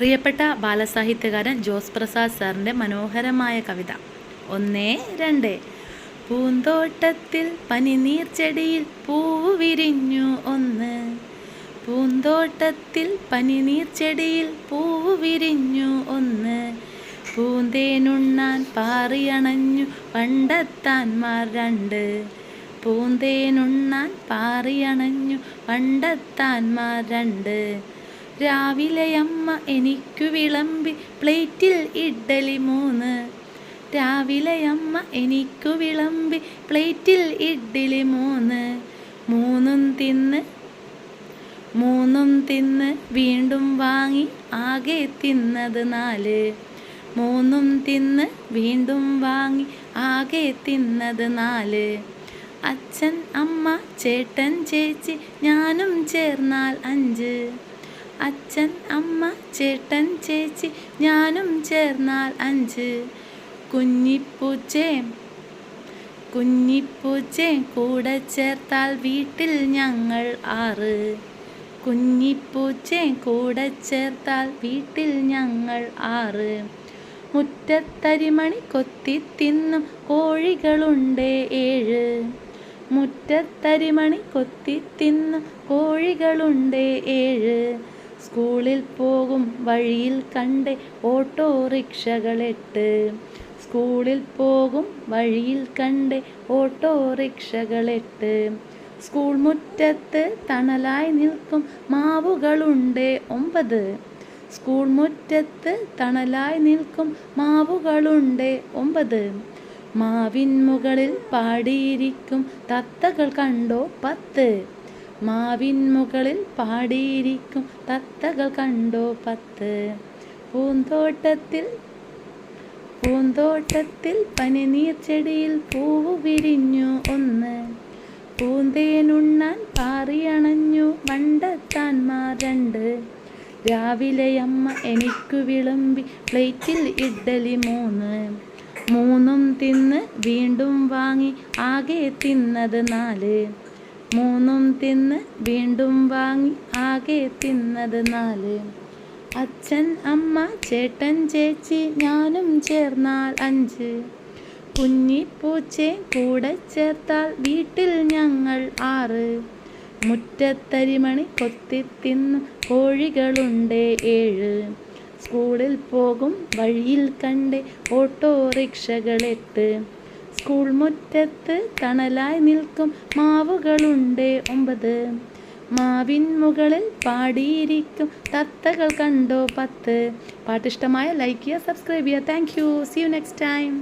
പ്രിയപ്പെട്ട ബാലസാഹിത്യകാരൻ ജോസ് പ്രസാദ് സാറിന്റെ മനോഹരമായ കവിത. ഒന്ന് രണ്ട്. പൂന്തോട്ടത്തിൽ പനിനീർ ചെടിയിൽ പൂവ് വിരിഞ്ഞു. ഒന്ന്. പൂന്തോട്ടത്തിൽ പനിനീർ ചെടിയിൽ പൂവ് വിരിഞ്ഞു. ഒന്ന്. പൂന്തേനുണ്ണാൻ പാറിയണഞ്ഞു. പണ്ടത്താൻമാർ രണ്ട്. പൂന്തേനുണ്ണാൻ പാറിയണഞ്ഞു. പണ്ടത്താൻമാർ രണ്ട്. രാവിലെയമ്മ എനിക്കു വിളമ്പി പ്ലേറ്റിൽ ഇഡ്ഡലി മൂന്ന്. രാവിലെ അമ്മ എനിക്കു വിളമ്പി പ്ലേറ്റിൽ ഇഡ്ഡലി മൂന്ന്. മൂന്നും തിന്ന് മൂന്നും തിന്ന് വീണ്ടും വാങ്ങി ആകെ തിന്നത് നാല്. മൂന്നും തിന്ന് വീണ്ടും വാങ്ങി ആകെ തിന്നത് നാല്. അച്ഛൻ അമ്മ ചേട്ടൻ ചേച്ചി ഞാനും ചേർന്നാൽ അഞ്ച്. അച്ഛൻ അമ്മ ചേട്ടൻ ചേച്ചി ഞാനും ചേർന്നാൽ അഞ്ച്. കുഞ്ഞിപ്പൂച്ചേ കുഞ്ഞിപ്പൂച്ചേ കൂടെ ചേർത്താൽ വീട്ടിൽ ഞങ്ങൾ ആറ്. കുഞ്ഞിപ്പൂച്ചേ കൂടെ ചേർത്താൽ വീട്ടിൽ ഞങ്ങൾ ആറ്. മുറ്റത്തരിമണി കൊത്തി തിന്നും കോഴികളുണ്ട് ഏഴ്. മുറ്റത്തരിമണി കൊത്തി തിന്നും കോഴികളുണ്ട് ഏഴ്. സ്കൂളിൽ പോകും വഴിയിൽ കണ്ട് ഓട്ടോറിക്ഷകളെട്ട്. സ്കൂളിൽ പോകും വഴിയിൽ കണ്ട് ഓട്ടോറിക്ഷകളെട്ട്. സ്കൂൾ മുറ്റത്ത് തണലായി നിൽക്കും മാവുകളുണ്ട് ഒമ്പത്. സ്കൂൾ മുറ്റത്ത് തണലായി നിൽക്കും മാവുകളുണ്ട് ഒമ്പത്. മാവിൻ മുകളിൽ പാടിയിരിക്കും തത്തകൾ കണ്ടോ പത്ത്. മാവിൻ മുകളിൽ പാടിയിരിക്കും തത്തകൾ കണ്ടോ പത്ത്. പൂന്തോട്ടത്തിൽ പൂന്തോട്ടത്തിൽ പനിനീർ ചെടിയിൽ പൂവ് വിരിഞ്ഞു ഒന്ന്. പൂന്തേനുണ്ണാൻ പാറിയണഞ്ഞു വണ്ടത്താൻമാർ രണ്ട്. രാവിലെ അമ്മ എനിക്കു വിളമ്പി പ്ലേറ്റിൽ ഇഡ്ഡലി മൂന്ന്. മൂന്നും തിന്ന് വീണ്ടും വാങ്ങി ആകെ തിന്നത് നാല്. മൂന്നും തിന്ന് വീണ്ടും വാങ്ങി ആകെ തിന്നത് നാല്. അച്ഛൻ അമ്മ ചേട്ടൻ ചേച്ചി ഞാനും ചേർന്നാൽ അഞ്ച്. കുഞ്ഞിപ്പൂച്ചെ കൂടെ ചേർത്താൽ വീട്ടിൽ ഞങ്ങൾ ആറ്. മുറ്റത്തരിമണി കൊത്തി തിന്ന് കോഴികളുണ്ട് ഏഴ്. സ്കൂളിൽ പോകും വഴിയിൽ കണ്ട് ഓട്ടോറിക്ഷകളെട്ട് സ്കൂൾ മുറ്റത്ത് തണലായി നിൽക്കും മാവുകളുണ്ട് ഒമ്പത്. മാവിൻ മുകളിൽ പാടിയിരിക്കും തത്തകൾ കണ്ടോ പത്ത്. പാട്ടിഷ്ടമായ ലൈക്ക് ചെയ്യുക സബ്സ്ക്രൈബ് ചെയ്യുക. Thank you see you next time